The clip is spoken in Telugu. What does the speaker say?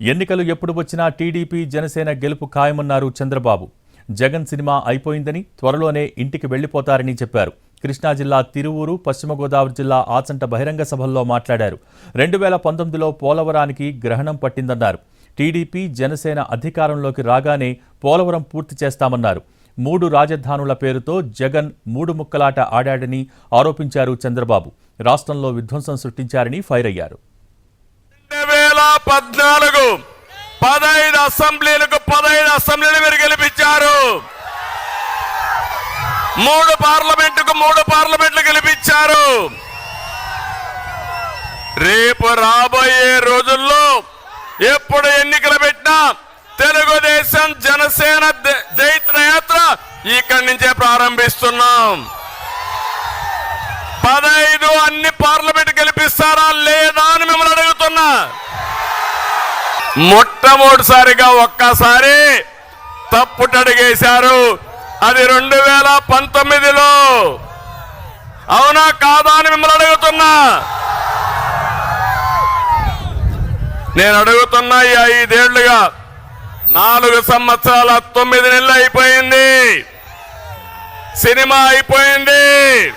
ఎన్నికలు ఎప్పుడు వచ్చినా టీడీపీ జనసేన గెలుపు ఖాయమన్నారు చంద్రబాబు. జగన్ సినిమా అయిపోయిందని త్వరలోనే ఇంటికి వెళ్ళిపోతారని చెప్పారు. కృష్ణా జిల్లా తిరువూరు పశ్చిమ గోదావరి జిల్లా ఆచంట బహిరంగ సభల్లో మాట్లాడారు. రెండు వేల పంతొమ్మిదిలో పోలవరానికి గ్రహణం పట్టిందన్నారు. టీడీపీ జనసేన అధికారంలోకి రాగానే పోలవరం పూర్తి చేస్తామన్నారు. మూడు రాజధానుల పేరుతో జగన్ మూడు ముక్కలాట ఆడాడని ఆరోపించారు చంద్రబాబు. రాష్ట్రంలో విధ్వంసం సృష్టించారని ఫైర్ అయ్యారు. పద్నాలుగు. పదహైదు అసెంబ్లీలకు పదహైదు అసెంబ్లీలు మీరు గెలిపించారు. మూడు పార్లమెంటుకు మూడు పార్లమెంట్లు గెలిపించారు. రేపు రాబోయే రోజుల్లో ఎప్పుడు ఎన్నికలు పెట్టినా తెలుగుదేశం జనసేన జైత్ర జైత్రయాత్ర ఇక్కడి నుంచే ప్రారంభిస్తున్నాం. పదహైదు అన్ని పార్లమెంట్ గెలిపిస్తాం లేదా అని మిమ్మల్ని అడుగుతున్నా మొట్టమొదటిసారిగా ఒక్కసారి తప్పుటడిగేశారు అది రెండు వేల పంతొమ్మిదిలో. అవునా కాదా అని మిమ్మల్ని అడుగుతున్నా. నేను అడుగుతున్నా ఈ ఐదేళ్ళుగా. నాలుగు సంవత్సరాల తొమ్మిది నెలలు అయిపోయింది. సినిమా అయిపోయింది.